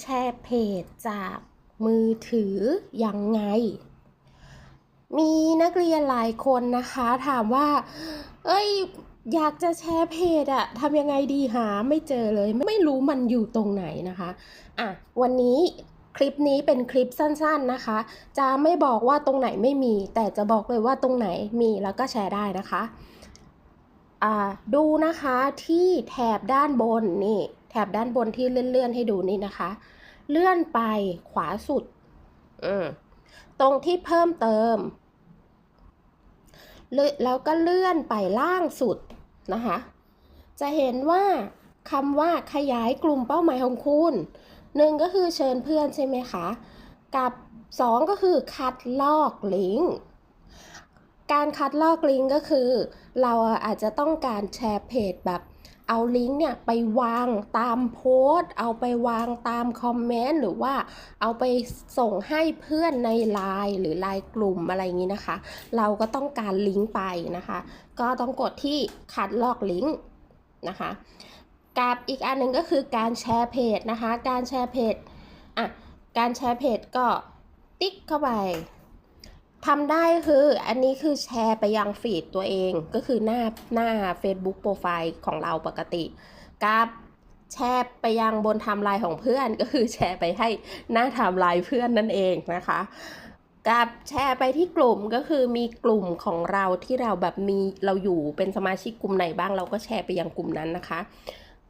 แชร์เพจจากมือถือยังไง มีนักเรียนหลายคนนะคะถามว่า เอ้ยอยากจะแชร์เพจอะทำยังไงดีหาไม่เจอเลยไม่รู้มันอยู่ตรงไหนนะคะอะวันนี้คลิปนี้เป็นคลิปสั้นๆนะคะ จะไม่บอกว่าตรงไหนไม่มี แต่จะบอกเลยว่าตรงไหนมีแล้วก็แชร์ได้นะคะ อ่าดูนะคะที่แถบด้านบนนี่ แถบด้านบนที่เลื่อนๆให้ดูนี่นะคะ เลื่อนไปขวาสุด อืมตรงที่เพิ่มเติมเลื่อนแล้วก็เลื่อนไปล่างสุดนะคะ จะเห็นว่าคำว่าขยายกลุ่มเป้าหมายของคุณหนึ่งก็คือเชิญเพื่อนใช่ไหมคะ กับสองก็คือคัดลอกลิงก์การคัดลอกลิงก์ก็คือ เราอาจจะต้องการแชร์เพจแบบ เอาลิงก์เนี่ยไปวางตามโพสต์ เอาไปวางตามคอมเมนต์หรือว่าเอาไปส่งให้เพื่อนในไลน์หรือไลน์กลุ่มอะไรอย่างนี้นะคะ เราก็ต้องการลิงก์ไปนะคะ ก็ต้องกดที่คัดลอกลิงก์นะคะกับอีกอันหนึ่งก็คือการแชร์เพจนะคะ การแชร์เพจอะการแชร์เพจก็ติ๊กเข้าไป ทำได้คืออันนี้คือแชร์ไปยังฟีดตัวเองก็คือหน้าหน้า Facebook โปรไฟล์ของเราปกติกับแชร์ไปยังบนไทม์ไลน์ของเพื่อนก็คือแชร์ไปให้หน้าไทม์ไลน์เพื่อนนั่นเองนะคะกับแชร์ไปที่กลุ่มก็คือมีกลุ่มของเราที่เราแบบมีเราอยู่เป็นสมาชิกกลุ่มไหนบ้างเราก็แชร์ไปยังกลุ่มนั้นนะคะ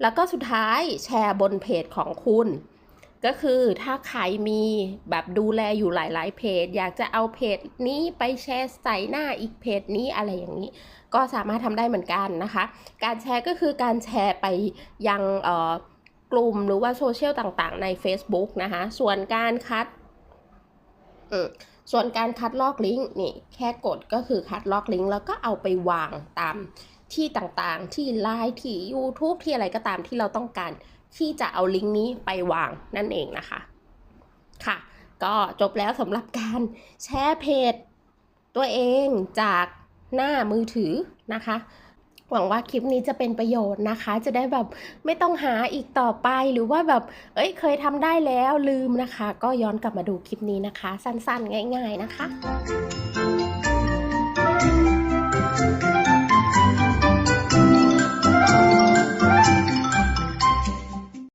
แล้วก็สุดท้ายแชร์บนเพจของคุณ ก็คือถ้าใครมีแบบดูแลอยู่หลาย ๆ เพจ อยากจะเอาเพจนี้ไปแชร์ใส่หน้าอีกเพจนี้อะไรอย่างนี้ ก็สามารถทำได้เหมือนกันนะคะ การแชร์ก็คือการแชร์ไปยังกลุ่มหรือว่าโซเชียลต่าง ๆ ใน Facebook นะคะ ส่วนการคัดส่วนการคัดลอกลิงก์นี่แค่กดก็คือคัดลอกลิงก์แล้วก็เอาไปวางตาม ที่ต่างๆ ที่ไลน์ที่ YouTube ที่อะไรก็ตามที่เราต้องการ ที่จะเอาลิงก์นี้ไปวางนั่นเองนะคะ ค่ะ ก็จบแล้วสำหรับการแชร์เพจ ตัวเองจากหน้ามือถือนะคะหวังว่าคลิปนี้จะเป็นประโยชน์นะคะ จะได้แบบไม่ต้องหาอีกต่อไปหรือว่าแบบ เอ้ยเคยทำได้แล้วลืมนะคะ ก็ย้อนกลับมาดูคลิปนี้นะคะ สั้นๆ ง่าย ๆนะคะ